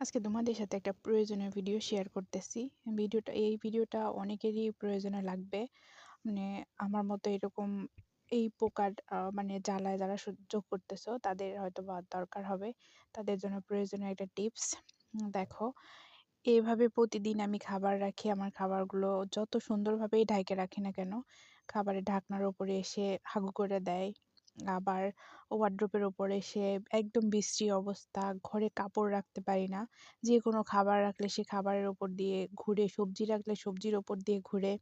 আজকে তোমাদের সাথে একটা প্রয়োজনীয় ভিডিও শেয়ার করতেছি। ভিডিওটা, এই ভিডিওটা অনেকেরই প্রয়োজনে লাগবে। মানে আমার মতো এরকম এই পোকার মানে জ্বালায় যারা সহ্য করতেছো, তাদের হয়তো বা দরকার হবে। তাদের জন্য প্রয়োজনীয় একটা টিপস দেখো এইভাবে প্রতিদিন আমি খাবার রাখি, আমার খাবারগুলো যত সুন্দরভাবেই ঢাকে রাখি না কেন, খাবারের ঢাকনার ওপরে এসে হাগু করে দেয়। আবার ওয়ার্ড্রোপের ওপরে সে একদম বিশ্রী অবস্থা, ঘরে কাপড় রাখতে পারি না। যে কোনো খাবার রাখলে সে খাবারের ওপর দিয়ে ঘুরে, সবজি রাখলে সবজির ওপর দিয়ে ঘুরে।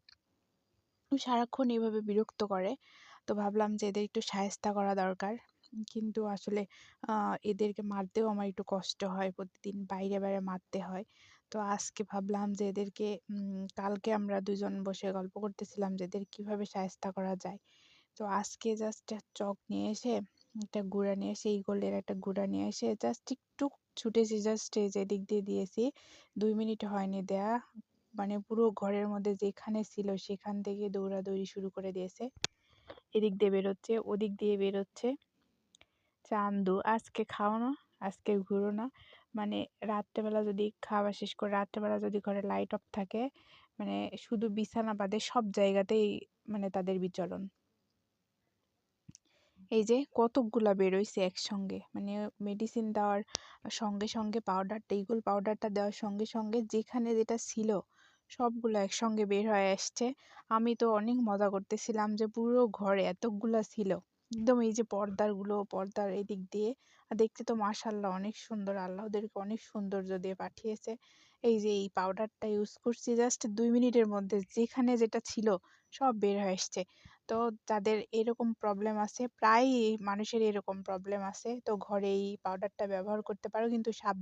সারাক্ষণ এভাবে বিরক্ত করে। তো ভাবলাম যে এদের একটু সায়স্তা করা দরকার। কিন্তু আসলে এদেরকে মারতেও আমার একটু কষ্ট হয়। প্রতিদিন বাইরে বাইরে মারতে হয়। তো আজকে ভাবলাম যে এদেরকে কালকে আমরা দুজন বসে গল্প করতেছিলাম যে এদের কীভাবে সায়স্তা করা যায়। তো আজকে জাস্ট চক নিয়ে এসে, একটা গুঁড়া নিয়ে এসে ইগলের একটা গুঁড়া নিয়ে এসে জাস্ট একটু ছুটেছি জাস্ট এই যে এদিক দিয়ে দিয়েছি। দুই মিনিট হয়নি দেয়া। মানে পুরো ঘরের মধ্যে যেখানে ছিল সেখান থেকে দৌড়াদৌড়ি শুরু করে দিয়েছে। এদিক দিয়ে বেরোচ্ছে, ওদিক দিয়ে বেরোচ্ছে। চান্দু, আজকে খাও না, আজকে ঘুরো না। মানে রাত্রেবেলা যদি খাওয়া শেষ করে, রাত্রেবেলা যদি ঘরে লাইট অফ থাকে মানে শুধু বিছানা বাদে সব জায়গাতেই মানে তাদের বিচরণ। এই যে কতকগুলা বেরোইছে একসঙ্গে। মানে মেডিসিন দেওয়ার সঙ্গে সঙ্গে পাউডারটা ইগল পাউডারটা দেওয়ার সঙ্গে সঙ্গে যেখানে যেটা ছিল সবগুলো একসঙ্গে বের হয়ে আসছে। আমি তো অনেক মজা করতেছিলাম যে পুরো ঘরে এতগুলা ছিল। একদম এই যে পর্দারগুলো, পর্দার এদিক দিয়ে। দেখতে তো মাশাল্লাহ অনেক সুন্দর, আল্লাহ ওদেরকে অনেক সৌন্দর্য দিয়ে পাঠিয়েছে। এই যে এই পাউডারটা ইউজ করছি জাস্ট দুই মিনিটের মধ্যে যেখানে যেটা ছিল সব বের হয়ে আসছে। তো যাদের এরকম প্রবলেম আছে, প্রায়ই মানুষের এরকম প্রবলেম আছে। তো ঘরে এই পাউডারটা ব্যবহার করতে পারো, কিন্তু সাব